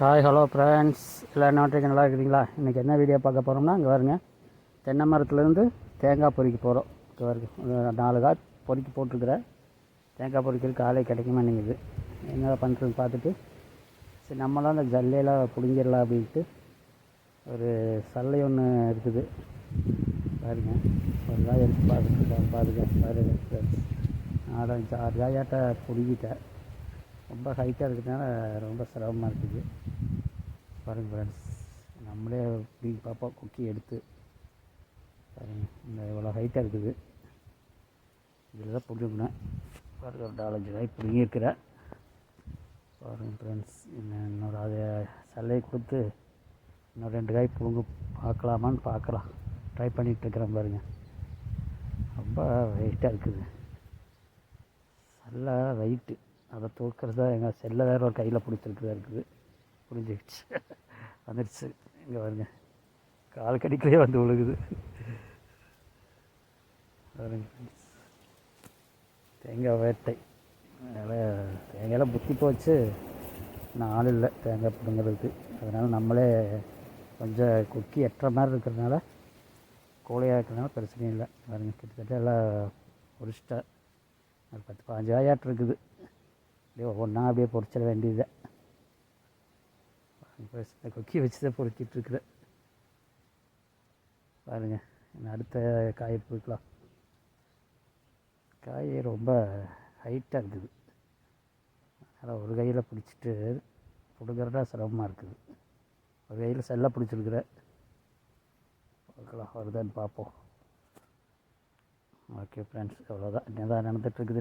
Hi hello friends எல்லா நாட்டுக்கும் நல்லா இருக்கிறீங்களா? இன்றைக்கி என்ன வீடியோ பார்க்க போகிறோம்னா இங்கே வருங்க தென்னை மரத்துலேருந்து தேங்காய் பொறிக்க போகிறோம் இங்கே வருங்க நாலு காய் பொறுக்கி போட்டிருக்கிறேன். தேங்காய் பொறிக்கிறதுக்கு ஆளே கிடைக்க மாட்டேங்குது. என்ன பண்ணுறதுன்னு பார்த்துட்டு சரி நம்மளாம் அந்த ஜல்லையெல்லாம் பிடுங்கிடலாம் அப்படின்ட்டு ஒரு சல்லை ஒன்று இருக்குது. பாருங்க. ஒரு காய் எடுத்து பார்த்துட்டு பாருங்க. பாருங்க. ஃப்ரெண்ட்ஸ் நாலஞ்சு ஆறு காயாட்ட பிடுங்கிட்டேன். ரொம்ப ஹைட்டாக இருக்கிறதுனால ரொம்ப சிரமமாக இருக்குது. பாருங்கள் ஃப்ரெண்ட்ஸ் நம்மளே இப்படி பார்ப்போம் குக்கி எடுத்து பாருங்கள் இந்த இவ்வளோ ஹைட்டாக இருக்குது. இதில் தான் பிடிக்கணும் பாருங்க ஒரு நாலஞ்சு காய் பிடுங்கியிருக்கிறேன் பாருங்கள் ஃப்ரெண்ட்ஸ் இன்னும் இன்னொரு அதை சல்லையை கொடுத்து இன்னும் ரெண்டு காய் பிடுங்க பார்க்கலாமான்னு பார்க்கலாம். ட்ரை பண்ணிகிட்ருக்குறேன் பாருங்கள் ரொம்ப வெயிட்டாக இருக்குது. நல்லா வெயிட்டு அதை தூக்கிறது தான் எங்கள் செல்லை வேற ஒரு கையில் பிடிச்சிருக்குதா இருக்குது. புரிஞ்சுக்கிச்சு. வந்துடுச்சு இங்கே வருங்க கால் கடிக்கலே வந்து விழுகுது. தேங்காய் வேட்டை. அதனால் தேங்காயெல்லாம் புத்தி போச்சு. நாள் ஆள் இல்லை. தேங்காய் பிடுங்கிறதுக்கு. அதனால் நம்மளே கொஞ்சம் குக்கி எட்டுற மாதிரி இருக்கிறதுனால கோழையாக இருக்கிறதுனால பிரச்சனையும் இல்லை. பாருங்க. கிட்டத்தட்ட எல்லாம் பொரிச்சிட்டேன் ஒரு பத்து பாஞ்சு காயாட்டு இருக்குது. அப்படியே ஒவ்வொன்றா அப்படியே பொறிச்சிட வேண்டியது. இந்த கொக்கி வச்சு தான் பொறிச்சிட்ருக்குறேன் பாருங்கள் அடுத்த காயை போய்க்கலாம் காய் ரொம்ப ஹைட்டாக இருக்குது. அதனால் ஒரு கையில் பிடிச்சிட்டு பிடுங்கிறதா சிரமமாக இருக்குது. ஒரு கையில் செல்லாக பிடிச்சிருக்குறேன் பார்க்கலாம் வருதான்னு பார்ப்போம். ஓகே ஃப்ரெண்ட்ஸ் அவ்வளோதான் என்ன தான் நடந்துகிட்ருக்குது